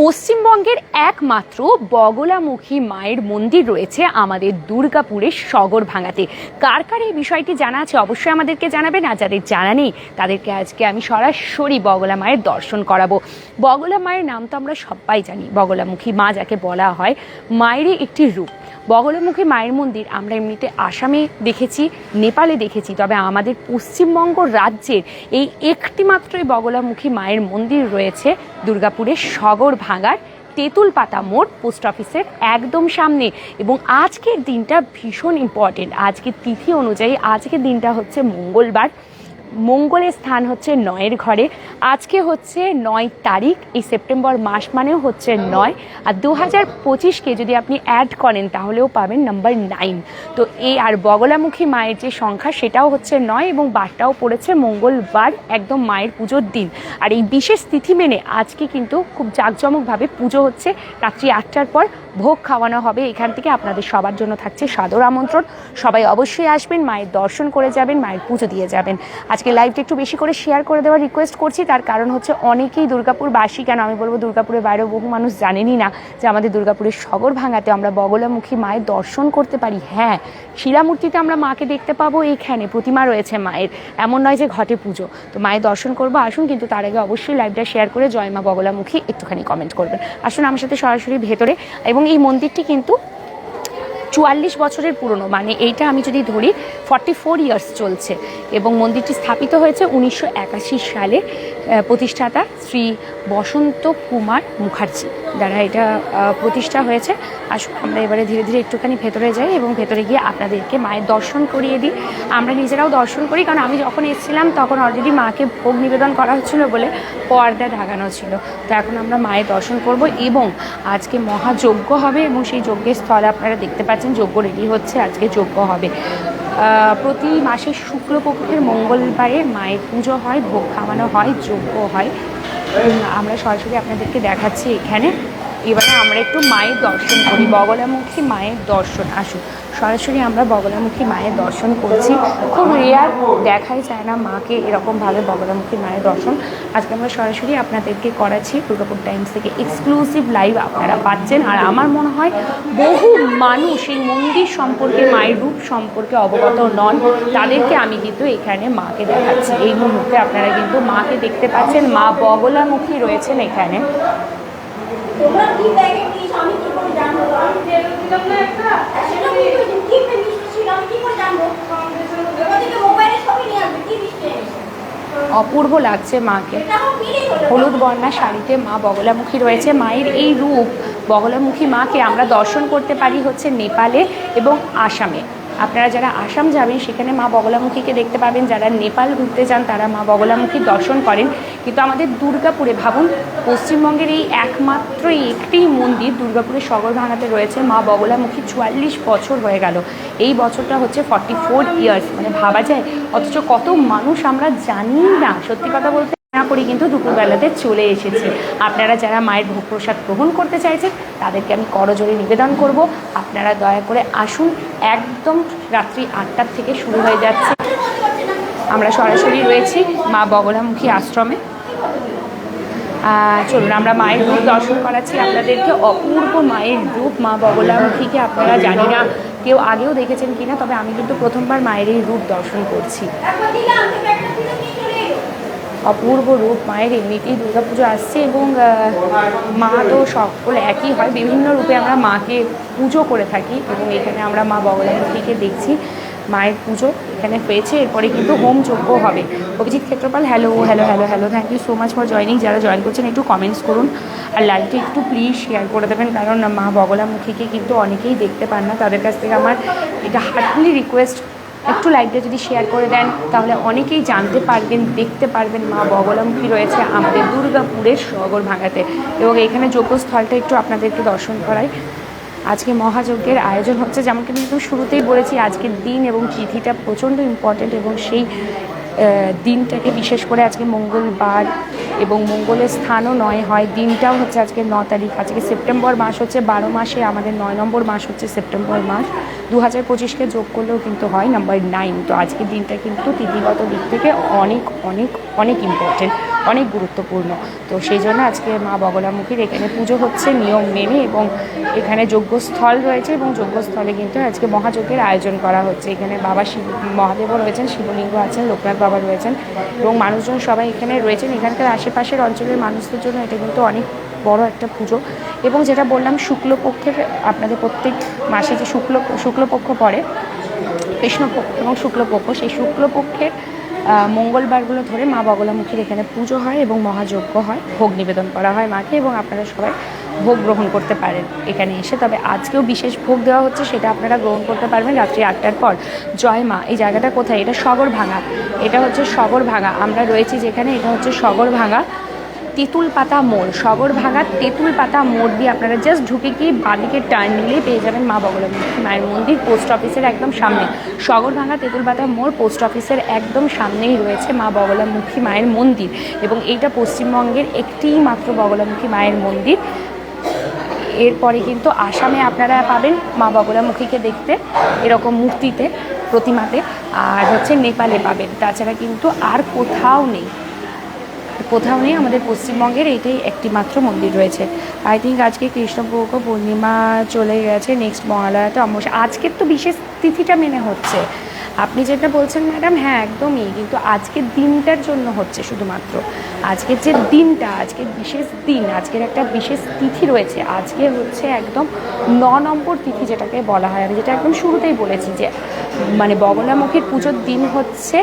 পশ্চিমবঙ্গের একমাত্র বগলামুখী মায়ের মন্দির রয়েছে আমাদের দুর্গাপুরের সগর ভাঙাতে কার কার এই বিষয়টি জানা আছে অবশ্যই আমাদেরকে জানাবেন, আর যাদের জানা নেই, তাদেরকে আজকে আমি সরাসরি বগলা মায়ের দর্শন করাবো। বগলা মায়ের নাম তো আমরা সবাই জানি, বগলামুখী মা যাকে বলা হয়, মায়েরই একটি রূপ। বগলামুখী মায়ের মন্দির আমরা এমনিতে আসামে দেখেছি, নেপালে দেখেছি, তবে আমাদের পশ্চিমবঙ্গ রাজ্যের এই একটি মাত্রই বগলামুখী মায়ের মন্দির রয়েছে দুর্গাপুরের সগর ভাঙার তেঁতুল পাতা মোড়, পোস্ট অফিসের একদম সামনে। এবং আজকের দিনটা ভীষণ ইম্পর্টেন্ট আজকের তিথি অনুযায়ী আজকের দিনটা হচ্ছে মঙ্গলবার। মঙ্গলের স্থান হচ্ছে নয়ের ঘরে। আজকে হচ্ছে নয় তারিখ, এই সেপ্টেম্বর মাস মানেও হচ্ছে নয়। আর দু হাজার পঁচিশকে যদি আপনি অ্যাড করেন, তাহলেও পাবেন নাম্বার নাইন তো এই আর বগলামুখী মায়ের যে সংখ্যা, সেটাও হচ্ছে নয় এবং বারটাও পড়েছে মঙ্গলবার, একদম মায়ের পুজোর দিন। আর এই বিশেষ তিথি মেনে আজকে কিন্তু খুব জাঁকজমকভাবে পুজো হচ্ছে রাত্রি আটটার পর। ভোগ খাওয়ানো হবে এখান থেকে। আপনাদের সবার জন্য থাকছে সাদর আমন্ত্রণ। সবাই অবশ্যই আসবেন, মায়ের দর্শন করে যাবেন, মায়ের পুজো দিয়ে যাবেন। আজকে লাইভটা একটু বেশি করে শেয়ার করে দেওয়ার রিকোয়েস্ট করছি। তার কারণ হচ্ছে অনেকেই দুর্গাপুরবাসী কেন আমি বলব দুর্গাপুরের বাইরেও বহু মানুষ জানেনই না যে আমাদের দুর্গাপুরের সগর ভাঙাতে আমরা বগলামুখী মায়ের দর্শন করতে পারি। হ্যাঁ শিলামূর্তিতে আমরা মাকে দেখতে পাবো, এইখানে প্রতিমা রয়েছে মায়ের। এমন নয় যে ঘটে পুজো। তো মায়ের দর্শন করব, আসুন, কিন্তু তার আগে অবশ্যই লাইভটা শেয়ার করে জয় মা বগলামুখী একটুখানি কমেন্ট করবেন। আসুন আমার সাথে সরাসরি ভেতরে এবং এই মন্দিরটি কিন্তু চুয়াল্লিশ বছরের পুরনো। মানে এইটা আমি যদি ধরি ফর্টি ফোর ইয়ার্স চলছে এবং মন্দিরটি স্থাপিত হয়েছে উনিশশো একাশি সালে প্রতিষ্ঠাতা শ্রী বসন্ত কুমার মুখার্জি দ্বারা এটা প্রতিষ্ঠা হয়েছে। আসুন, আমরা এবারে ধীরে ধীরে একটুখানি ভেতরে যাই এবং ভেতরে গিয়ে আপনাদেরকে মায়ের দর্শন করিয়ে দিই। আমরা নিজেরাও দর্শন করি, কারণ আমি যখন এসেছিলাম তখন অলরেডি মাকে ভোগ নিবেদন করা হচ্ছিল বলে পর্দা ঢাকানো ছিল। তো এখন আমরা মায়ের দর্শন করব এবং আজকে মহাযজ্ঞ হবে এবং সেই যজ্ঞের স্থলে আপনারা দেখতে পাচ্ছেন, যজ্ঞ রেডি হচ্ছে, আজকে যজ্ঞ হবে। প্রতি মাসে শুক্লপক্ষের মঙ্গলবারে মায়ের পুজো হয়, ভোগ খাওয়ানো হয় যজ্ঞ হয়। আমরা সরাসরি আপনাদেরকে দেখাচ্ছি এখানে। এবারে আমরা একটু মায়ের দর্শন করি, বগলামুখী মায়ের দর্শন। আসুন, সরাসরি আমরা বগলামুখী মায়ের দর্শন করছি। খুব রেয়ার দেখাই যায় না মাকে এরকমভাবে বগলামুখী মায়ের দর্শন। আজকে আমরা সরাসরি আপনাদেরকে করাচ্ছি দুর্গাপুর টাইমস থেকে এক্সক্লুসিভ লাইভ আপনারা পাচ্ছেন। আর আমার মনে হয় বহু মানুষ এই মন্দির সম্পর্কে, মায়ের রূপ সম্পর্কে অবগত নন। তাদেরকে আমি কিন্তু এখানে মাকে দেখাচ্ছি। এই মুহূর্তে আপনারা কিন্তু মাকে দেখতে পাচ্ছেন। মা বগলামুখী রয়েছেন এখানে। তোমরা কি ব্যাগে নিয়েছো আমি কি করে জানব? আমি দিলাম না একটা। সেটা কি করেছেন কি মিষ্টি ছিল আমি কি করে জানব? মোবাইলে ছবি নিয়ে আসবে কি মিষ্টি অপূর্ব লাগছে মাকে। হলুদ বর্ণা শাড়িতে মা বগলামুখী রয়েছে। মায়ের এই রূপ বগলামুখী মাকে আমরা দর্শন করতে পারি হচ্ছে নেপালে এবং আসামে। আপনারা যারা আসাম যাবেন, সেখানে মা বগলামুখীকে দেখতে পাবেন। যারা নেপাল ঘুরতে যান, তারা মা বগলামুখী দর্শন করেন। কিন্তু আমাদের দুর্গাপুরে, ভাবুন, পশ্চিমবঙ্গের এই একমাত্র একটি মন্দির দুর্গাপুরের সগর ভাঙাতে রয়েছে। মা বগলামুখী চুয়াল্লিশ বছর হয়ে গেল। এই বছরটা হচ্ছে ফর্টি ফোর ইয়ার্স মানে ভাবা যায়, অথচ কত মানুষ আমরা জানি না। সত্যি কথা বলতে না করে কিন্তু দুপুরবেলাতে চলে এসেছি। আপনারা যারা মায়ের ভোগ প্রসাদ গ্রহণ করতে চাইছেন, তাদেরকে আমি করজোরে নিবেদন করব। আপনারা দয়া করে আসুন, একদম রাত্রি আটটার থেকে শুরু হয়ে যাচ্ছে। আমরা সরাসরি রয়েছি মা বগলামুখী আশ্রমে। চলুন, আমরা মায়ের রূপ দর্শন করাচ্ছি আপনাদেরকে। অপূর্ব মায়ের রূপ মা বগলামুখীকে আপনারা জানি না, কেউ আগেও দেখেছেন কিনা, তবে আমি কিন্তু প্রথমবার মায়ের এই রূপ দর্শন করছি একবার দিলাম তো ব্যাগটা দিলে নিয়ে চলে এলো অপূর্ব রূপ, মায়ের এমনিতেই দুর্গাপুজো আসছে এবং মা তো সকল একই হয়। বিভিন্ন রূপে আমরা মাকে পুজো করে থাকি এবং এখানে আমরা মা বগলামুখীকে দেখছি মায়ের পুজো এখানে হয়েছে। এরপরে কিন্তু হোম যজ্ঞ হবে। Abhijit Kshetrapal hello hello hello hello thank you so much for joining যারা জয়েন করছেন, একটু কমেন্টস করুন। আর লাইভটা একটু প্লিজ শেয়ার করে দেবেন, কারণ মা বগলামুখীকে কিন্তু অনেকেই দেখতে পান না। তাদের কাছ থেকে আমার এটা হার্টলি রিকোয়েস্ট একটু লাইভটা যদি শেয়ার করে দেন, তাহলে অনেকেই জানতে পারবেন, দেখতে পারবেন মা বগলামুখী রয়েছে আমাদের দুর্গাপুরের সগর ভাঙাতে এবং এখানে যজ্ঞস্থলটা একটু আপনাদেরকে দর্শন করাই। আজকে মহাযজ্ঞের আয়োজন হচ্ছে যেমন কিন্তু একদম শুরুতেই বলেছি, আজকের দিন এবং তিথিটা প্রচণ্ড ইম্পর্টেন্ট এবং সেই দিনটাকে বিশেষ করে আজকে মঙ্গলবার এবং মঙ্গলের স্থানও নয়, হয় দিনটাও হচ্ছে আজকে ন তারিখ। আজকে সেপ্টেম্বর মাস হচ্ছে বারো মাসে, আমাদের নয় নম্বর মাস হচ্ছে সেপ্টেম্বর মাস। দু হাজার পঁচিশকে যোগ করলেও কিন্তু হয় নাম্বার নাইন। তো আজকের দিনটা কিন্তু তিথিগত দিক থেকে অনেক অনেক অনেক ইম্পর্টেন্ট অনেক গুরুত্বপূর্ণ। তো সেই জন্য আজকে মা বগলামুখীর এখানে পুজো হচ্ছে, নিয়ম মেনে এবং এখানে যজ্ঞস্থল রয়েছে এবং যজ্ঞস্থলে কিন্তু আজকে মহাযজ্ঞের আয়োজন করা হচ্ছে। এখানে বাবা শিব, মহাদেবও রয়েছেন, শিবলিঙ্গ আছেন, লোকনাথ বাবা রয়েছেন এবং মানুষজন সবাই এখানে রয়েছেন। এখানকার আশেপাশের অঞ্চলের মানুষদের জন্য এটা কিন্তু অনেক বড় একটা পুজো। এবং যেটা বললাম, শুক্লপক্ষের আপনাদের প্রত্যেক মাসে যে শুক্ল, শুক্লপক্ষ পড়ে, কৃষ্ণপক্ষ এবং শুক্লপক্ষ, সেই শুক্লপক্ষের মঙ্গলবারগুলো ধরে মা বগলামুখীর এখানে পুজো হয় এবং মহাযজ্ঞ হয়, ভোগ নিবেদন করা হয় মাকে এবং আপনারা সবাই ভোগ গ্রহণ করতে পারেন এখানে এসে। তবে আজকেও বিশেষ ভোগ দেওয়া হচ্ছে, সেটা আপনারা গ্রহণ করতে পারবেন রাত্রি আটটার পর। জয় মা, এই জায়গাটা কোথায়? এটা সগর ভাঙা। এটা হচ্ছে সগর ভাঙা। আমরা রয়েছি যেখানে, এটা হচ্ছে সগর ভাঙা তেঁতুল পাতা মোড়। সগর ভাঙা তেঁতুল পাতা মোড় দিয়ে আপনারা জাস্ট ঢুকে গিয়ে বাদিকে টার্ন নিলেই পেয়ে যাবেন মা বগলামুখী মায়ের মন্দির পোস্ট অফিসের একদম সামনে। সগর ভাঙা তেঁতুল পাতা মোড় পোস্ট অফিসের একদম সামনেই রয়েছে মা বগলামুখী মায়ের মন্দির। এবং এইটা পশ্চিমবঙ্গের একটিই মাত্র বগলামুখী মায়ের মন্দির। এরপরে কিন্তু আসামে আপনারা পাবেন মা বগলামুখীকে দেখতে, এরকম মূর্তিতে, প্রতিমাতে, আর হচ্ছে নেপালে পাবেন। তাছাড়া কিন্তু আর কোথাও নেই। কোথাও নেই, আমাদের পশ্চিমবঙ্গের এইটাই একটি মাত্র মন্দির রয়েছে। আই থিঙ্ক আজকে কৃষ্ণপক্ষ পূর্ণিমা চলে গেছে নেক্সট মহালয়াতে অমাবস্যা। আজকের তো বিশেষ তিথিটা মেনে হচ্ছে। আপনি যেটা বলছেন ম্যাডাম হ্যাঁ একদমই, কিন্তু আজকের দিনটার জন্য হচ্ছে শুধুমাত্র। আজকের যে দিনটা, আজকের বিশেষ দিন, আজকের একটা বিশেষ তিথি রয়েছে। আজকে হচ্ছে একদম ন নম্বর তিথি যেটাকে বলা হয়। আমি যেটা একদম শুরুতেই বলেছি যে মানে বগলামুখীর পুজোর দিন হচ্ছে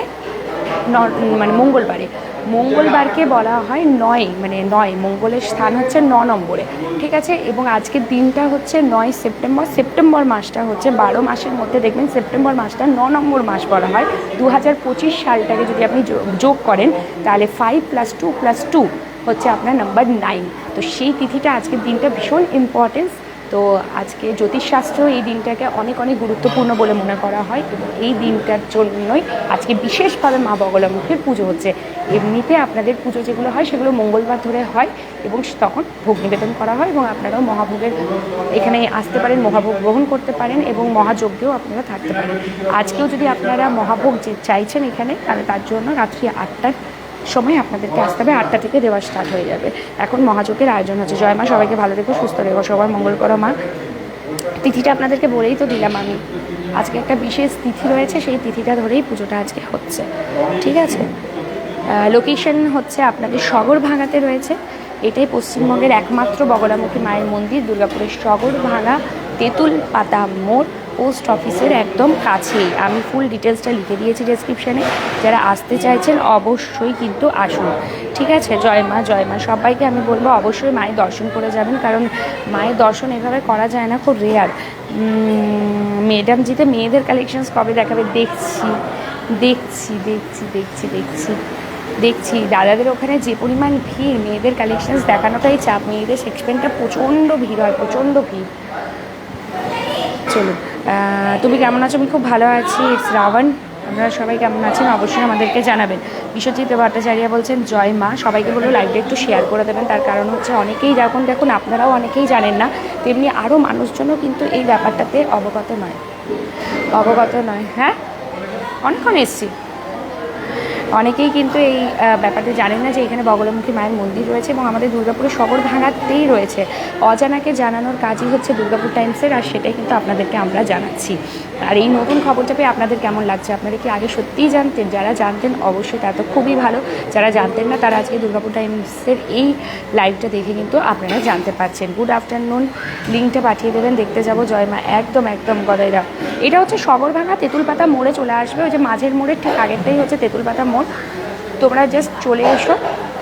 মানে মঙ্গলবারে। মঙ্গলবারকে বলা হয় নয় মানে নয়, মঙ্গলের স্থান হচ্ছে ন নম্বরে, ঠিক আছে? এবং আজকের দিনটা হচ্ছে নয় সেপ্টেম্বর সেপ্টেম্বর মাসটা হচ্ছে বারো মাসের মধ্যে দেখবেন সেপ্টেম্বর মাসটা ন নম্বর মাস বলা হয়। দু হাজার পঁচিশ সালটাকে যদি আপনি যোগ করেন, তাহলে five plus two plus two হচ্ছে আপনার নাম্বার নাইন তো সেই তিথিটা আজকের দিনটা ভীষণ ইম্পর্টেন্স তো আজকে জ্যোতিষশাস্ত্র এই দিনটাকে অনেক অনেক গুরুত্বপূর্ণ বলে মনে করা হয় এবং এই দিনটার জন্যই আজকে বিশেষভাবে মা বগলামুখের পুজো হচ্ছে। এমনিতে আপনাদের পুজো যেগুলো হয় সেগুলো মঙ্গলবার ধরে হয় এবং তখন ভোগ নিবেদন করা হয় এবং আপনারাও মহাভোগের এখানে আসতে পারেন, মহাভোগ গ্রহণ করতে পারেন এবং মহাযজ্ঞেও আপনারা থাকতে পারেন। আজকেও যদি আপনারা মহাভোগ যে চাইছেন এখানে, তাহলে তার জন্য রাত্রি আটটার সময় আপনাদেরকে আসতে হবে। আটটা থেকে দেওয়া স্টার্ট হয়ে যাবে। এখন মহাযোগের আয়োজন হচ্ছে। জয় মা, সবাইকে ভালো রেখো সুস্থ রেখো সবার মঙ্গল করো মা। তিথিটা আপনাদেরকে বলেই তো দিলাম আমি। আজকে একটা বিশেষ তিথি রয়েছে, সেই তিথিটা ধরেই পুজোটা আজকে হচ্ছে। ঠিক আছে? লোকেশন হচ্ছে আপনাদের সগর ভাঙাতে রয়েছে। এটাই পশ্চিমবঙ্গের একমাত্র বগলামুখী মায়ের মন্দির, দুর্গাপুরের সগর ভাঙা তেঁতুল পাতা মোড়। পোস্ট অফিসের একদম কাছেই। আমি ফুল ডিটেলসটা লিখে দিয়েছি ডেসক্রিপশানে যারা আসতে চাইছেন, অবশ্যই কিন্তু আসুন। ঠিক আছে? জয় মা জয় মা। সবাইকে আমি বলব, অবশ্যই মায়ের দর্শন করে যাবেন, কারণ মায়ের দর্শন এভাবে করা যায় না, খুব রেয়ার ম্যাডাম জিতে মেয়েদের কালেকশনস কবে দেখাবে? দেখছি। দেখছি দেখছি দেখছি দেখছি। দেখছি। দাদাদের ওখানে যে পরিমাণ ভিড়, মেয়েদের কালেকশনস দেখানোটাই চাপ। মেয়েদের সেক্সপেনটা প্রচণ্ড ভিড় হয়, প্রচণ্ড ভিড়। চলুন। তুমি কেমন আছো? আমি খুব ভালো আছি। ইটস রাবণ আপনারা সবাই কেমন আছেন? অবশ্যই আমাদেরকে জানাবেন। বিশ্বজিৎ ভট্টাচার্য বলছেন, জয় মা। সবাইকে বলব লাইভটা একটু শেয়ার করে দেবেন। তার কারণ হচ্ছে অনেকেই যখন দেখুন, আপনারাও অনেকেই জানেন না। তেমনি আরও মানুষজনও কিন্তু এই ব্যাপারটাতে অবগত নয়। অবগত নয়। হ্যাঁ? অনেকক্ষণ এসছি। অনেকেই কিন্তু এই ব্যাপারটা জানেন না যে এখানে বগলমুখী মায়ের মন্দির রয়েছে এবং আমাদের দুর্গাপুরে শহর ভাঙাতেই রয়েছে। অজানাকে জানানোর কাজই হচ্ছে দুর্গাপুর টাইমসের, আর সেটাই কিন্তু আপনাদেরকে আমরা জানাচ্ছি। আর এই নতুন খবরটা পেয়ে আপনাদের কেমন লাগছে? আপনারা কি আগে সত্যিই জানতেন? যারা জানতেন অবশ্যই তা তো খুবই ভালো। যারা জানতেন না, তারা আজকে দুর্গাপুর টাইমসের এই লাইভটা দেখে কিন্তু আপনারা জানতে পারছেন। গুড আফটারনুন লিঙ্কটা পাঠিয়ে দেবেন। দেখতে যাব। জয়মা একদম একদম, গদাইরা। এটা হচ্ছে সবর ভাঙা তেঁতুল পাতা মোড়ে চলে আসবে। ওই যে মাঝের মোড়ের ঠিক আগেরটাই হচ্ছে তেঁতুল পাতা মোড়। তোমরা জাস্ট চলে এসো।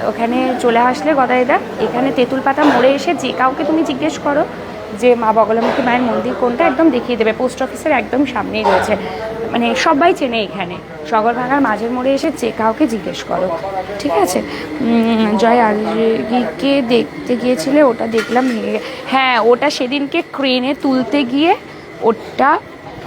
ওখানে চলে আসলে গদাইদা এখানে তেঁতুল পাতা মোড়ে এসে যে কাউকে তুমি জিজ্ঞেস করো যে মা বগলামুখী মায়ের মন্দির কোনটা একদম দেখিয়ে দেবে। পোস্ট অফিসের একদম সামনেই রয়েছে। মানে সবাই চেনে এখানে। সগর ভাঙার মাঝের মোড়ে এসে যে কাউকে জিজ্ঞেস করো। ঠিক আছে? জয় আর্যিকে দেখতে গিয়েছিলে, ওটা দেখলাম হ্যাঁ ওটা সেদিনকে ক্রেনে তুলতে গিয়ে ওটা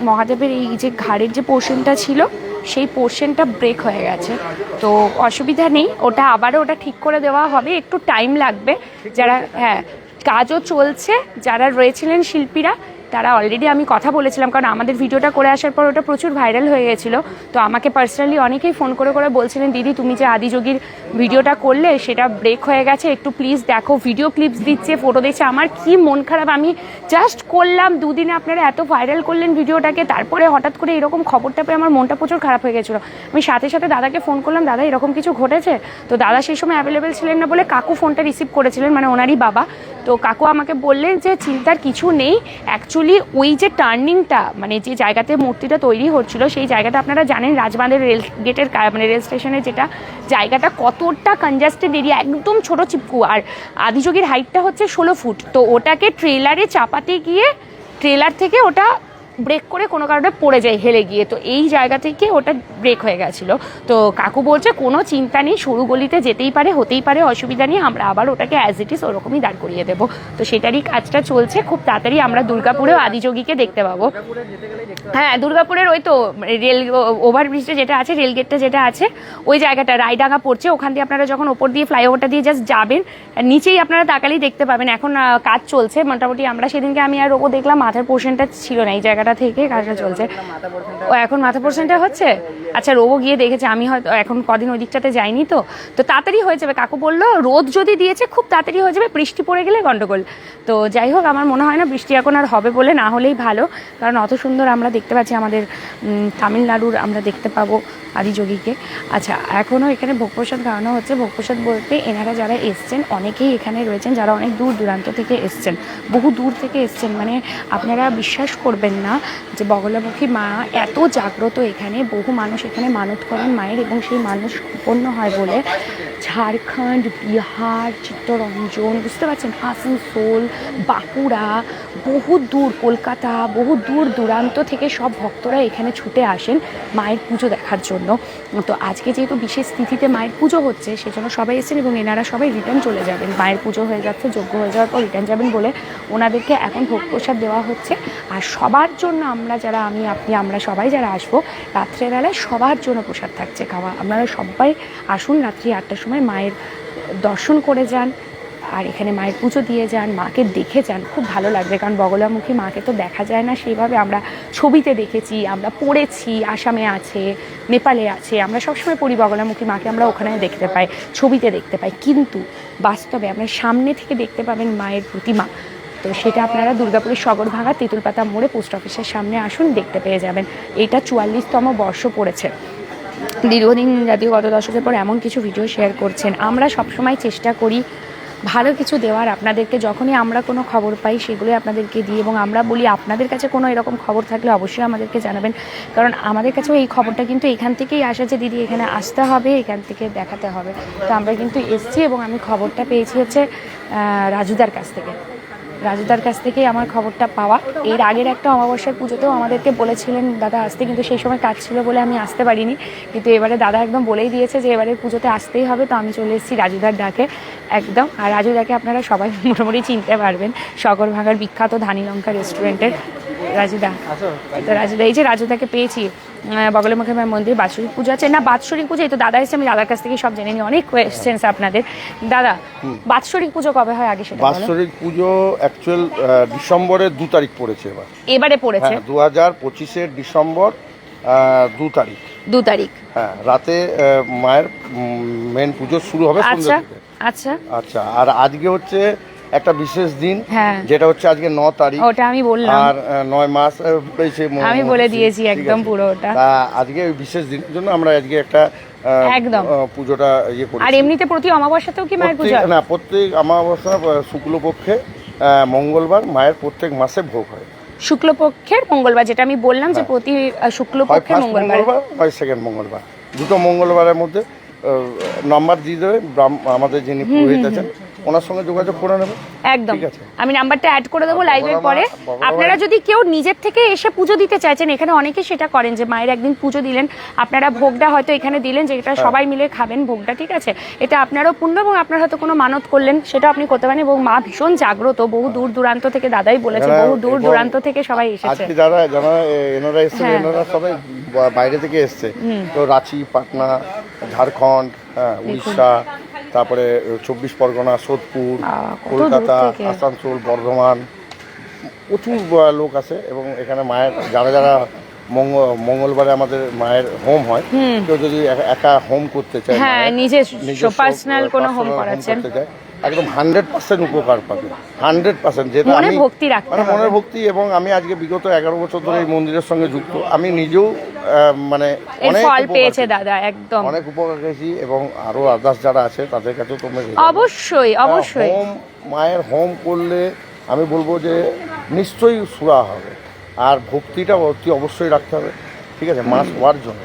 মহাদেবের এই যে ঘাড়ের যে পোর্শনটা ছিল, সেই পোর্শনটা ব্রেক হয়ে গেছে। তো অসুবিধা নেই, ওটা আবারও ওটা ঠিক করে দেওয়া হবে। একটু টাইম লাগবে। যারা হ্যাঁ কাজও চলছে যারা রয়েছিলেন শিল্পীরা তারা অলরেডি আমি কথা বলেছিলাম, কারণ আমাদের ভিডিওটা করে আসার পর ওটা প্রচুর ভাইরাল হয়ে গেছিল। তো আমাকে পার্সোনালি অনেকেই ফোন করে করে বলছিলেন, দিদি, তুমি যে আদিযোগীর ভিডিওটা করলে, সেটা ব্রেক হয়ে গেছে, একটু প্লিজ দেখো ভিডিও ক্লিপস দিচ্ছে ফটো দিচ্ছে। আমার কি মন খারাপ, আমি জাস্ট করলাম, দুদিনে আপনারা এত ভাইরাল করলেন ভিডিওটাকে, তারপরে হঠাৎ করে এরকম খবরটা পেয়ে আমার মনটা প্রচুর খারাপ হয়ে গেছিল। আমি সাথে সাথে দাদাকে ফোন করলাম, দাদা, এরকম কিছু ঘটেছে? তো দাদা সেই সময় অ্যাভেলেবেল ছিলেন না বলে কাকু ফোনটা রিসিভ করেছিলেন মানে ওনারই বাবা। তো কাকু আমাকে বললেন যে, চিন্তার কিছু নেই অ্যাকচুয়ালি ওই যে টার্নিংটা মানে যে জায়গাতে মূর্তিটা তৈরি হচ্ছিল, সেই জায়গাটা আপনারা জানেন রাজবাঁধের রেল গেটের মানে রেল স্টেশনের যেটা, জায়গাটা কতটা কনজাস্টেড এরিয়া একদম ছোট চিপকু। আর আদিযোগীর হাইটটা হচ্ছে ষোলো ফুট। তো ওটাকে ট্রেলারে চাপাতে গিয়ে ট্রেলার থেকে ওটা ব্রেক করে কোনো কারণে পড়ে যায় হেলে গিয়ে। তো এই জায়গা থেকে ওটা ব্রেক হয়ে গেছিল। তো কাকু বলছে, কোনো চিন্তা নেই, সরু গলিতে যেতেই পারে, হতেই পারে, অসুবিধা নেই, আমরা আবার ওটাকে অ্যাজ ইট ইস ওরকমই দাঁড় করিয়ে দেবো। তো সেটারই কাজটা চলছে, খুব তাড়াতাড়ি আমরা দুর্গাপুরেও আদিযোগীকে দেখতে পাবো। হ্যাঁ দুর্গাপুরের ওই তো রেল, ওভারব্রিজটা যেটা আছে, রেল গেটটা যেটা আছে, ওই জায়গাটা রায়ডাঙ্গা পড়ছে। ওখান দিয়ে আপনারা যখন ওপর দিয়ে ফ্লাইওভারটা দিয়ে জাস্ট যাবেন, নিচেই আপনারা তাকালেই দেখতে পাবেন। এখন কাজ চলছে। মোটামুটি আমরা সেদিনকে আমি আর ওপো দেখলাম, মাথার পোর্শনটা ছিল না, এই জায়গাটা থেকে কাজটা চলছে। ও এখন মাথা পোর্শনটা হচ্ছে? আচ্ছা রোবো গিয়ে দেখেছে, আমি হয়তো এখন কদিন ওই দিকটাতে যাইনি তো। তো তাড়াতাড়ি হয়ে যাবে, কাকু বলল, রোদ যদি দিয়েছে, খুব তাড়াতাড়ি হয়ে যাবে, বৃষ্টি পড়ে গেলে গন্ডগোল। তো যাই হোক, আমার মনে হয় না বৃষ্টি এখন আর হবে বলে, না হলেই ভালো। কারণ অত সুন্দর আমরা দেখতে পাচ্ছি আমাদের তামিলনাড়ুর আমরা দেখতে পাবো আদিযোগীকে। আচ্ছা এখনও এখানে ভোগ প্রসাদ খাওয়ানো হচ্ছে। ভোগ প্রসাদ বলতে এনারা যারা এসছেন, অনেকেই এখানে রয়েছেন, যারা অনেক দূর দূরান্ত থেকে এসছেন। বহু দূর থেকে এসছেন মানে আপনারা বিশ্বাস করবেন না যে বগলামুখী মা এত জাগ্রত এখানে, বহু মানুষ এখানে মানত করেন মায়ের এবং সেই মানুষ সম্পন্ন হয় বলে ঝাড়খণ্ড, বিহার, চিত্তরঞ্জন, বুঝতে পারছেন? আসানসোল, বাঁকুড়া, বহু দূর কলকাতা, বহু দূর দূরান্ত থেকে সব ভক্তরা এখানে ছুটে আসেন মায়ের পুজো দেখার জন্য। তো আজকে যেহেতু বিশেষ তিথিতে মায়ের পুজো হচ্ছে, সেজন্য সবাই এসেছেন এবং এনারা সবাই রিটার্ন চলে যাবেন। মায়ের পুজো হয়ে যাচ্ছে যোগ্য হয়ে যাওয়ার পর রিটার্ন যাবেন বলে ওনাদেরকে এখন ভোগ প্রসাদ দেওয়া হচ্ছে। আর সবার জন্য আমরা যারা, আমি, আপনি, আমরা সবাই যারা আসব, রাত্রেবেলায় সবার জন্য প্রসাদ থাকছে খাওয়া। আপনারা সবাই আসুন রাত্রি আটটার সময় মায়ের দর্শন করে যান, আর এখানে মায়ের পুজো দিয়ে যান, মাকে দেখে যান, খুব ভালো লাগবে। কারণ বগলামুখী মাকে তো দেখা যায় না সেইভাবে। আমরা ছবিতে দেখেছি, আমরা পড়েছি, আসামে আছে, নেপালে আছে, আমরা সবসময় পড়ি বগলামুখী মাকে, আমরা ওখানে দেখতে পাই, ছবিতে দেখতে পাই। কিন্তু বাস্তবে আপনার সামনে থেকে দেখতে পাবেন মায়ের প্রতিমা। তো সেটা আপনারা দুর্গাপুরের সগরভাঙা তেঁতুলপাতা মোড়ে পোস্ট অফিসের সামনে আসুন, দেখতে পেয়ে যাবেন। এটা চুয়াল্লিশতম বর্ষ পড়েছে। দীর্ঘদিন জাতীয় গত দশকের পর এমন কিছু ভিডিও শেয়ার করছেন। আমরা সবসময় চেষ্টা করি ভালো কিছু দেওয়ার। আপনাদেরকে যখনই আমরা কোনো খবর পাই, সেগুলোই আপনাদেরকে দিই এবং আমরা বলি, আপনাদের কাছে কোনো এরকম খবর থাকলে অবশ্যই আমাদেরকে জানাবেন। কারণ আমাদের কাছেও এই খবরটা কিন্তু এখান থেকেই আসে যে, দিদি, এখানে আসতে হবে, এখান থেকে দেখাতে হবে। তো আমরা কিন্তু এসছি এবং আমি খবরটা পেয়েছি হচ্ছে রাজুদার কাছ থেকে। রাজুদার কাছ থেকেই আমার খবরটা পাওয়া। এর আগের একটা অমাবস্যার পুজোতেও আমাদেরকে বলেছিলেন, দাদা আসতে কিন্তু সেই সময় কাজ ছিল বলে আমি আসতে পারিনি। কিন্তু এবারে দাদা একদম বলেই দিয়েছে যে এবারে পুজোতে আসতেই হবে, তো আমি চলে এসেছি রাজুদার ডাকে, একদম। আর রাজুদাকে আপনারা সবাই মোটামুটি চিনতে পারবেন সগরভাঙার বিখ্যাত ধানি লঙ্কা রেস্টুরেন্টের রাজুদা। তো রাজুদা, এই যে রাজুদাকে পেয়েছি বগলের মুখে মায়ের মন্দির বাৎসরিক পুজো আছে। না বাৎসরিক পুজো এই তো দাদা এসে আমি দাদার কাছ থেকে সব জেনে নিই। অনেক কোয়েশ্চেন্স আপনাদের। দাদা বাৎসরিক পুজো কবে হয় আগে সেটা বাৎসরিক পুজো অ্যাকচুয়াল ডিসেম্বরের দু তারিখ পড়েছে এবার। এবারে পড়েছে? হ্যাঁ দু হাজার পঁচিশের ডিসেম্বর দু তারিখ। দু তারিখ। হ্যাঁ রাতে মায়ের মেন পুজো শুরু হবে আচ্ছা আচ্ছা। আচ্ছা আর আজকে হচ্ছে একটা বিশেষ দিন হ্যাঁ। যেটা হচ্ছে আজকে ন তারিখ। ওটা আমি বললাম। আর নয় মাস হয়েছে আমি বলে দিয়েছি একদম পুরো ওটা। আজকে বিশেষ দিনের জন্য আমরা আজকে একটা একদম। পুজোটা ইয়ে করি আর এমনিতে প্রতি অমাবস্যাতেও কি মায়ের পুজো? না প্রত্যেক অমাবস্যা শুক্লপক্ষে মঙ্গলবার মায়ের প্রত্যেক মাসে ভোগ হয়। শুক্লপক্ষের মঙ্গলবার যেটা আমি বললাম যে প্রতি আহ, শুক্লপক্ষের মঙ্গলবার। হয় সেকেন্ড মঙ্গলবার। দুটো মঙ্গলবারের মধ্যে নাম্বার দিয়ে দেবে আমাদের যিনি পুরোহিত আছেন ওনার সঙ্গে যোগাযোগ করে নেবে। একদম। আমি নাম্বারটা অ্যাড করে দেবো লাইভের পরে। আপনারা যদি কেউ নিজের থেকে এসে পুজো দিতে চাইছেন এখানে অনেকে সেটা করেন যে মায়ের একদিন পুজো দিলেন। আপনারা ভোগটা হয়তো এখানে দিলেন যেটা হ্যাঁ। সবাই মিলে খাবেন ভোগটা ঠিক আছে? এটা আপনারও পুণ্য এবং আপনার হয়তো কোনো মানত করলেন সেটা আপনি করতে পারেন এবং মা ভীষণ জাগ্রত বহু দূর দূরান্ত থেকে দাদাই বলেছে বহু দূর দূরান্ত থেকে সবাই এসেছে। যারা যারা এনারা এসছে হ্যাঁ। এনারা সবাই বাইরে থেকে এসছে। তো রাঁচি পাটনা ঝাড়খণ্ড হ্যাঁ উড়িষ্যা তারপরে চব্বিশ পরগনা সোদপুর কলকাতা আসানসোল বর্ধমান প্রচুর লোক আছে এবং এখানে মায়ের যারা যারা মঙ্গল মঙ্গলবারে আমাদের মায়ের হোম হয় কেউ যদি একা- হোম করতে চায় নিজের পার্সোনাল কোনো হোম করতে চায় করাচ্ছেন। একদম হান্ড্রেড পার্সেন্ট উপকার পাবে। Hundred percent. যেটা আমি ভক্তি মানে মনের ভক্তি এবং আমি আজকে বিগত এগারো বছর ধরে এই মন্দিরের সঙ্গে যুক্ত। আমি নিজেও মানে অনেক ফল উপকার পেয়েছে। দাদা একদম। অনেক উপকার পেয়েছি এবং আরও আদার্স যারা আছে তাদের কাছেও তোমরা অবশ্যই অবশ্যই। হোম মায়ের হোম করলে আমি বলব যে নিশ্চয়ই সুরা হবে। আর ভক্তিটা অতি অবশ্যই রাখতে হবে। ঠিক আছে মাস হওয়ার জন্য।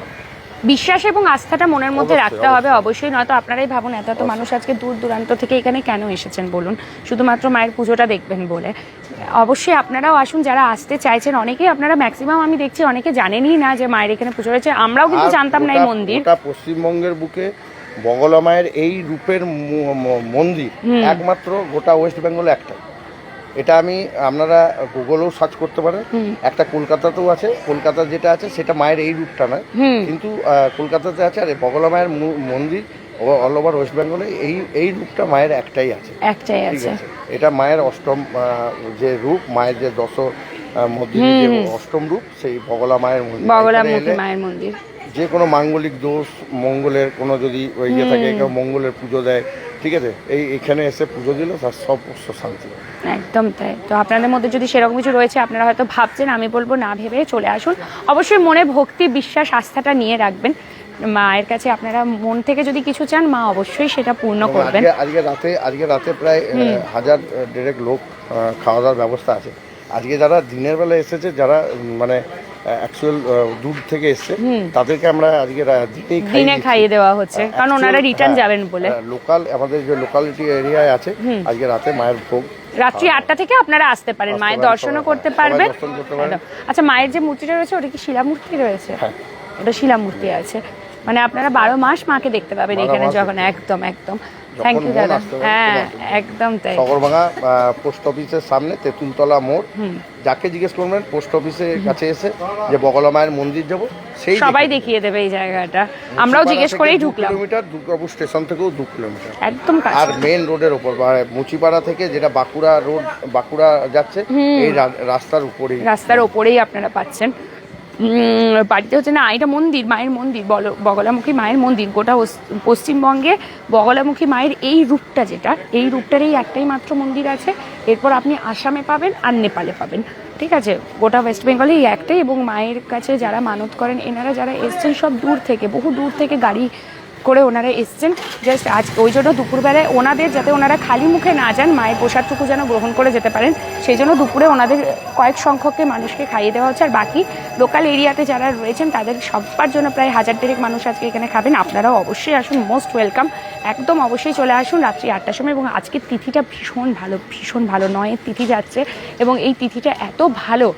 বিশ্বাস এবং আস্থাটা মনের মধ্যে রাখতে হবে অবশ্যই। নয়তো আপনারাই ভাবুন এত এত মানুষ আজকে দূর দূরান্ত থেকে এখানে কেন এসেছেন বলুন? শুধুমাত্র মায়ের পুজোটা দেখবেন বলে। অবশ্যই আপনারাও আসুন যারা আসতে চাইছেন অনেকেই আপনারা ম্যাক্সিমাম আমি দেখছি অনেকে জানেনই না যে মায়ের এখানে পুজো রয়েছে আমরাও কিন্তু জানতাম না এই মন্দির। পশ্চিমবঙ্গের বুকে বগলা মায়ের এই রূপের মন্দির একমাত্র গোটা ওয়েস্ট বেঙ্গল একটাই। এটা আমি আপনারা গুগলেও সার্চ করতে পারেন। একটা কলকাতাতেও আছে। কলকাতা যেটা আছে সেটা মায়ের এই রূপটা নয় কিন্তু কলকাতাতে আছে আর বগলা মায়ের মন্দির অল ওভার ওয়েস্ট বেঙ্গলে এই এই রূপটা মায়ের একটাই আছে। একটাই আছে। এটা মায়ের অষ্টম যে রূপ মায়ের যে দশ মধ্যে যে অষ্টম রূপ সেই বগলা মায়ের মন্দির। এলে মায়ের মন্দির। যে কোনো মাঙ্গলিক দোষ মঙ্গলের কোনো যদি ওই ইয়ে থাকে কেউ মঙ্গলের পুজো দেয় ঠিক আছে? এই এখানে এসে পুজো দিলে তার সব শান্তি। একদম তাই। তো আপনাদের মধ্যে যদি সেরকম কিছু রয়েছে আপনারা হয়তো ভাবছেন আমি বলব না ভেবে চলে আসুন। অবশ্যই মনে ভক্তি বিশ্বাস আস্থাটা নিয়ে রাখবেন। মায়ের কাছে আপনারা মন থেকে যদি কিছু চান মা অবশ্যই সেটা পূর্ণ করবেন। আজকে রাতে আজকে রাতে প্রায় হাজার দেড়েক লোক খাওয়া দাওয়ার ব্যবস্থা আছে। আজকে যারা দিনের বেলা এসেছে যারা মানে অ্যাকচুয়াল দূর থেকে এসছে। তাদেরকে আমরা আজকে দিনে খাইয়ে দেওয়া হচ্ছে কারণ ওনারা রিটার্ন হ্যাঁ, যাবেন বলে। লোকাল আমাদের যে লোকালিটি এরিয়ায় আছে আজকে রাতে মায়ের ভোগ। রাত্রি আটটা থেকে আপনারা আসতে পারেন মায়ের দর্শনও করতে পারবেন। আচ্ছা মায়ের যে মূর্তিটা রয়েছে ওটা কি শিলামূর্তি রয়েছে? হ্যাঁ। ওটা শিলামূর্তি আছে। মানে আপনারা বারো মাস মাকে দেখতে পাবেন এখানে যখন একদম একদম। থ্যাংক ইউ দাদা। হ্যাঁ একদম তাই। সগরভাঙা পোস্ট অফিসের সামনে তেঁতুলতলা মোড়। যাকে জিজ্ঞেস করবেন পোস্ট অফিসের কাছে এসে যে বগলা মায়ের মন্দির যাব সেই সবাই দেখিয়ে দেখিয়ে দেবে এই জায়গাটা। আমরাও মুচিপাড়া জিজ্ঞেস থেকে করেই ঢুকলাম। কিলোমিটার দুর্গাপুর স্টেশন থেকেও দু কিলোমিটার। একদম আর মেন রোডের ওপর মুচিপাড়া থেকে যেটা বাঁকুড়া রোড বাঁকুড়া যাচ্ছে এই রাস্তার উপরেই। রাস্তার ওপরেই আপনারা পাচ্ছেন। বাড়িতে হচ্ছে না, এটা মন্দির, মায়ের মন্দির, বল- বগলামুখী মায়ের মন্দির, গোটা পশ্চিমবঙ্গে বগলামুখী মায়ের এই রূপটা যেটা, এই রূপটার এই একটাই মাত্র মন্দির আছে। এরপর আপনি আসামে পাবেন আর নেপালে পাবেন, ঠিক আছে? গোটা ওয়েস্ট বেঙ্গলে এই একটাই এবং মায়ের কাছে যারা মানত করেন, এনারা যারা এসছেন সব দূর থেকে, বহু দূর থেকে গাড়ি করে ওনারা এসছেন। জাস্ট আজ ওই জন্য দুপুরবেলায় ওনাদের যাতে ওনারা খালি মুখে না যান, মায়ের প্রসাদটুকু যেন গ্রহণ করে যেতে পারেন, সেই জন্য দুপুরে ওনাদের কয়েক সংখ্যককে মানুষকে খাইয়ে দেওয়া হচ্ছে। আর বাকি লোকাল এরিয়াতে যারা রয়েছেন, তাদের সবার জন্য প্রায় হাজার দেড়েক মানুষ আজকে এখানে খাবেন। আপনারাও অবশ্যই আসুন মোস্ট ওয়েলকাম একদম অবশ্যই চলে আসুন রাত্রি আটটার সময় এবং আজকের তিথিটা ভীষণ ভালো ভীষণ ভালো নয়ের তিথি যাচ্ছে এবং এই তিথিটা এত ভালো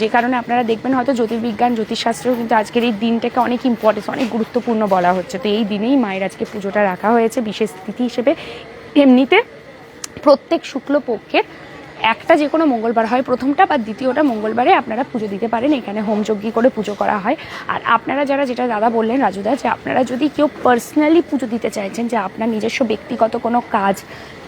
যে কারণে আপনারা দেখবেন হয়তো জ্যোতির্বিজ্ঞান জ্যোতিষশাস্ত্রেও কিন্তু আজকের এই দিনটাকে অনেক ইম্পর্টেন্স অনেক গুরুত্বপূর্ণ বলা হচ্ছে। তো এই দিনেই মায়ের আজকে পুজোটা রাখা হয়েছে। বিশেষ তিথি হিসেবে এমনিতে প্রত্যেক শুক্লপক্ষের একটা যে কোনো মঙ্গলবার হয়। প্রথমটা বা দ্বিতীয়টা মঙ্গলবারে আপনারা পুজো দিতে পারেন। এখানে হোমযজ্ঞ করে পুজো করা হয়। আর আপনারা যারা, যেটা দাদা বললেন, রাজুদা, যে আপনারা যদি কেউ পার্সোনালি পুজো দিতে চাইছেন, যে আপনার নিজস্ব ব্যক্তিগত কোনো কাজ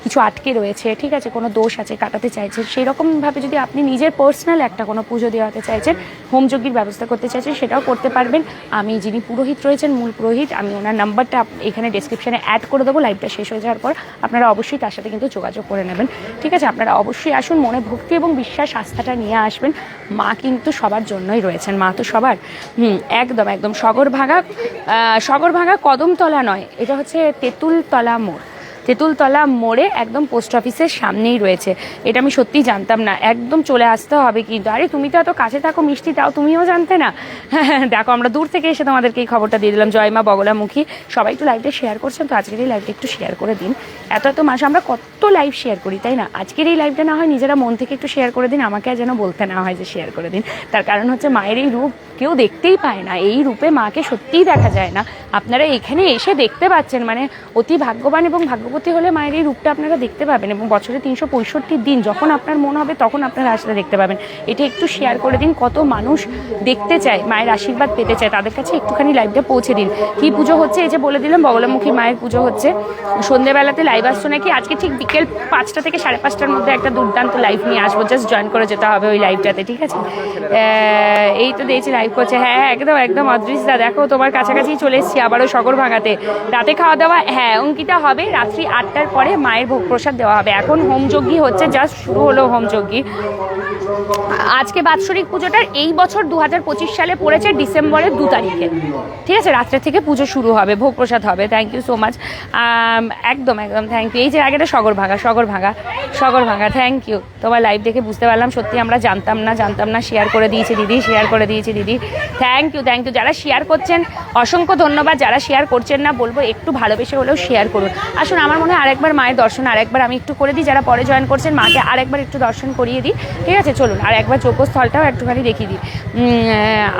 কিছু আটকে রয়েছে ঠিক আছে কোনো দোষ আছে কাটাতে চাইছেন সেই রকমভাবে যদি আপনি নিজের পার্সোনাল একটা কোনো পুজো দেওয়াতে চাইছেন হোমযজ্ঞের ব্যবস্থা করতে চাইছেন সেটাও করতে পারবেন। আমি যিনি পুরোহিত রয়েছেন মূল পুরোহিত আমি ওনার নাম্বারটা এখানে ডেসক্রিপশনে অ্যাড করে দেবো লাইভটা শেষ হয়ে যাওয়ার পর আপনারা অবশ্যই তার সাথে কিন্তু যোগাযোগ করে নেবেন। ঠিক আছে আপনারা অবশ্যই আসুন মনে ভক্তি এবং বিশ্বাস আস্থাটা নিয়ে আসবেন। মা কিন্তু সবার জন্যই রয়েছেন মা তো সবার। হুম একদম একদম সগরভাঙা আহ, সগরভাঙা কদমতলা নয় এটা হচ্ছে তেঁতুলতলা মোড়। তেঁতুলতলা মোড়ে একদম পোস্ট অফিসের সামনেই রয়েছে। এটা আমি সত্যিই জানতাম না। একদম চলে আসতে হবে কিন্তু। আরে, তুমি তো এত কাছে থাকো, মিষ্টি, তাও তুমিও জানতে না। দেখো, আমরা দূর থেকে এসে তোমাদেরকে এই খবরটা দিয়ে দিলাম। জয়মা বগলামুখী। সবাই একটু লাইভটা শেয়ার করছেন তো আজকের এই লাইভটা একটু শেয়ার করে দিন। এত এত মাসে আমরা কত লাইভ শেয়ার করি, তাই না? আজকের এই লাইভটা না হয় নিজেরা মন থেকে একটু শেয়ার করে দিন। আমাকে আর যেন বলতে না হয় যে শেয়ার করে দিন। তার কারণ হচ্ছে মায়ের এই রূপ কেউ দেখতেই পায় না। এই রূপে মাকে সত্যিই দেখা যায় না। আপনারা এখানে এসে দেখতে পাচ্ছেন মানে অতি ভাগ্যবান এবং ভাগ্যবতী গর্ভবতী হলে মায়ের এই রূপটা আপনারা দেখতে পাবেন এবং বছরে তিনশো পঁয়ষট্টি দিন যখন আপনার মন হবে তখন আপনারা আসলে দেখতে পাবেন। এটা একটু শেয়ার করে দিন কত মানুষ দেখতে চায়, মায়ের আশীর্বাদ পেতে চায়। তাদের কাছে একটুখানি লাইভটা পৌঁছে দিন। কি পুজো হচ্ছে? এই যে বলে দিলাম, বগলামুখী মায়ের পুজো হচ্ছে। সন্ধেবেলাতে লাইভ আসছো নাকি? আজকে ঠিক বিকেল পাঁচটা থেকে সাড়ে পাঁচটার মধ্যে একটা দুর্দান্ত লাইভ নিয়ে আসব। জাস্ট জয়েন করে যেতে হবে ওই লাইভটাতে ঠিক আছে? এই তো দিয়েছি লাইভ করছে। হ্যাঁ হ্যাঁ একদম একদম অদৃশদা দেখো, তোমার কাছাকাছি চলে এসেছি আবারও সকর ভাঙাতে রাতে খাওয়া দাওয়া হ্যাঁ অঙ্কিতা হবে। রাত্রি আটটার পরে মায়ের ভোগ প্রসাদ দেওয়া হবে। এখন হোমযজ্ঞী হচ্ছে জাস্ট শুরু হলো হোমযজ্ঞী আজকে বাৎসরিক পুজোটার এই বছর দু হাজার পঁচিশ সালে পড়েছে ডিসেম্বরের দু তারিখে। ঠিক আছে? রাত্রে থেকে পুজো শুরু হবে, ভোগ প্রসাদ হবে। থ্যাংক ইউ সো মাচ একদম একদম থ্যাংক ইউ এই যে আগেটা সগর ভাঙা সগর ভাঙা সগর ভাঙা থ্যাংক ইউ তোমার লাইভ দেখে বুঝতে পারলাম, সত্যি আমরা জানতাম না জানতাম না শেয়ার করে দিয়েছি দিদি শেয়ার করে দিয়েছি দিদি। থ্যাংক ইউ থ্যাংক ইউ যারা শেয়ার করছেন, অসংখ্য ধন্যবাদ। যারা শেয়ার করছেন না, বলব একটু ভালোবেসে হলেও শেয়ার করুন। আসুন, আমার মনে হয় আরেকবার মায়ের দর্শন, আরেকবার আমি একটু করে দিই। যারা পরে জয়েন করছেন, মাকে আরেকবার একটু দর্শন করিয়ে দিই। ঠিক আছে, চলুন, আর একবার যোগ্যস্থলটাও একটুখানি দেখিয়ে দিই।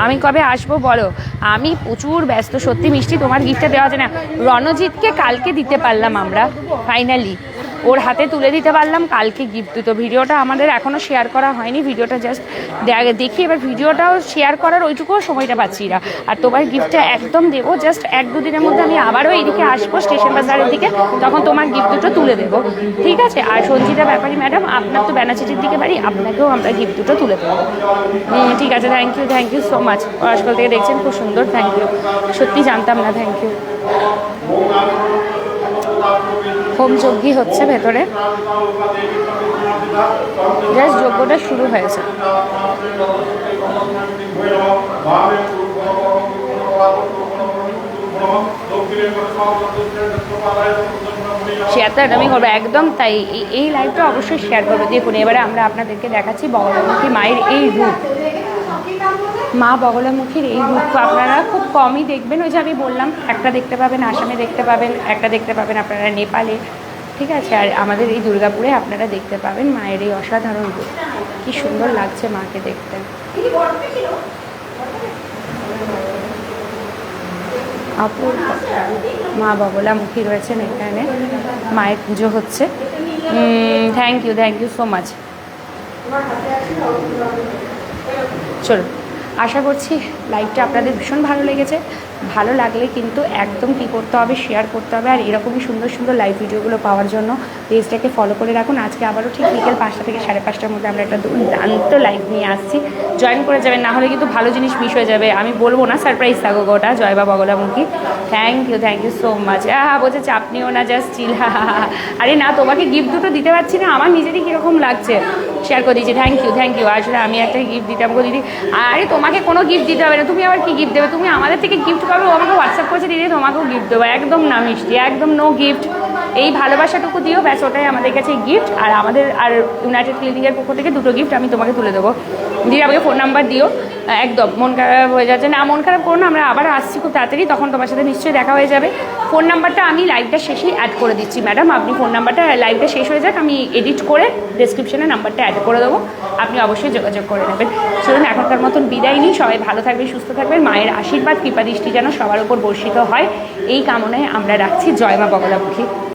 আমি কবে আসব বলো? আমি প্রচুর ব্যস্ত, সত্যি মিষ্টি, তোমার গিফটটা দেওয়া যায় না। রণজিৎকে কালকে দিতে পারলাম আমরা ফাইনালি ওর হাতে তুলে দিতে পারলাম, কালকে গিফট তো ভিডিওটা আমাদের এখনও শেয়ার করা হয়নি, ভিডিওটা জাস্ট দেখি এবার ভিডিওটাও শেয়ার করার ওইটুকুও সময়টা পাচ্ছি না। আর তোমার গিফটটা একদম দেবো জাস্ট এক দুদিনের মধ্যে আমি আবারও এইদিকে আসব স্টেশন বাজারের দিকে, তখন তোমার গিফট দুটো তুলে দেবো। ঠিক আছে? আর সঞ্চিতা ব্যাপারী ম্যাডাম আপনার তো ব্যানাচিটির দিকে বাড়ি, আপনাকেও আমরা গিফট দুটো তুলে দেবো। ঠিক আছে thank you thank you so much আজকাল থেকে দেখছেন খুব সুন্দর থ্যাংক ইউ সত্যি জানতাম না থ্যাংক ইউ হোম যজ্ঞই হচ্ছে ভেতরে। জাস্ট যজ্ঞটা শুরু হয়েছে। শেয়ারটা আমি করব, একদম তাই। এই- লাইভটা অবশ্যই শেয়ার করব। দেখুন, এবারে আমরা আপনাদেরকে দেখাচ্ছি বগলামুখী মায়ের এই রূপ। মা বগলামুখীর এই রূপ আপনারা খুব কমই দেখবেন। ওই যে আমি বললাম, একটা দেখতে পাবেন, আসামে দেখতে পাবেন, একটা দেখতে পাবেন আপনারা নেপালে। ঠিক আছে? আর আমাদের এই দুর্গাপুরে আপনারা দেখতে পাবেন মায়ের এই অসাধারণ রূপ। কী সুন্দর লাগছে মাকে দেখতে। অপূর্ব। মা বগলামুখী রয়েছেন এখানে। মায়ের পুজো হচ্ছে। Thank you thank you so much চলো আশা করছি লাইভটা আপনাদের ভীষণ ভালো লেগেছে। ভালো লাগলে কিন্তু একদম কী করতে হবে শেয়ার করতে হবে আর এরকমই সুন্দর সুন্দর লাইভ ভিডিওগুলো পাওয়ার জন্য পেজটাকে ফলো করে রাখুন। আজকে আবারও ঠিক বিকেল পাঁচটা থেকে সাড়ে পাঁচটার মধ্যে আমরা একটা দুর্দান্ত লাইভ নিয়ে আসছি। জয়েন করে যাবেন, না হলে কিন্তু ভালো জিনিস মিস হয়ে যাবে। আমি বলব না সারপ্রাইজ থাকো গোটা জয় জয়বা Bagalamukhi thank you thank you so much হ্যাঁ বলছে চাপ নিও না জাস্ট চিল আরে না, তোমাকে গিফট দুটো দিতে পারছি না, আমার নিজেরই কীরকম লাগছে। শেয়ার করে দিচ্ছি থ্যাংক ইউ থ্যাংক ইউ আসলে আমি একটা গিফট দিতাম গো দিদি। আরে তোমাকে কোনো গিফট দিতে হবে না, তুমি আবার কি গিফট দেবে? তুমি আমাদের থেকে গিফট আমাকে হোয়াটসঅ্যাপ করেছে দিদি তোমাকেও গিফট দেবো। একদম না মিষ্টি একদম নো গিফট এই ভালোবাসাটুকু দিও, ব্যাস, ওটাই আমাদের কাছে গিফট আর আমাদের, আর ইউনাইটেড ক্লিনিকের পক্ষ থেকে দুটো গিফট আমি তোমাকে তুলে দেবো। দিয়ে আমাকে ফোন নাম্বার দিও। একদম, মন খারাপ হয়ে যাচ্ছে। না, মন খারাপ করো না, আমরা আবার আসছি খুব তাড়াতাড়ি, তখন তোমার সাথে নিশ্চয়ই দেখা হয়ে যাবে। ফোন নাম্বারটা আমি লাইভটা শেষেই অ্যাড করে দিচ্ছি ম্যাডাম আপনি ফোন নাম্বারটা লাইভটা শেষ হয়ে যাক, আমি এডিট করে ডেসক্রিপশনে নাম্বারটা অ্যাড করে দেবো। আপনি অবশ্যই যোগাযোগ করে নেবেন। চলুন, এখনকার মতন বিদায় নিই। সবাই ভালো থাকবেন সুস্থ থাকবেন মায়ের আশীর্বাদ, কৃপা দৃষ্টি যেন সবার উপর বর্ষিত হয়। এই কামনায় আমরা রাখছি। জয় মা বগলামুখী।